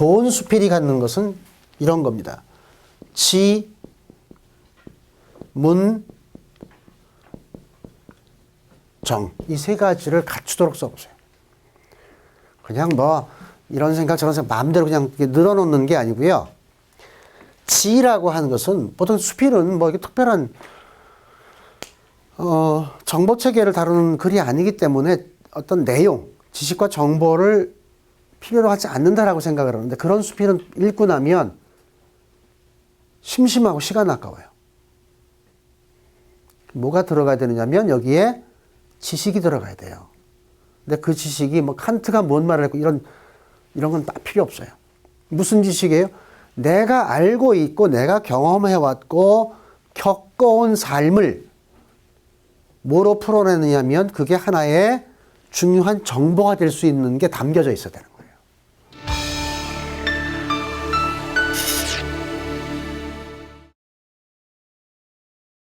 좋은 수필이 갖는 것은 이런 겁니다. 지, 문, 정. 이 세 가지를 갖추도록 써보세요. 그냥 뭐 이런 생각 저런 생각 마음대로 그냥 늘어놓는 게 아니고요. 지라고 하는 것은 보통 수필은 뭐 이게 특별한 어, 정보 체계를 다루는 글이 아니기 때문에 어떤 내용, 지식과 정보를 필요로 하지 않는다라고 생각을 하는데 그런 수필은 읽고 나면 심심하고 시간 아까워요. 뭐가 들어가야 되느냐면 여기에 지식이 들어가야 돼요. 근데 그 지식이 뭐 칸트가 뭔 말을 했고 이런 이런 건 다 필요 없어요. 무슨 지식이에요? 내가 알고 있고 내가 경험해 왔고 겪어온 삶을 뭐로 풀어내느냐면 그게 하나의 중요한 정보가 될 수 있는 게 담겨져 있어야 거예요.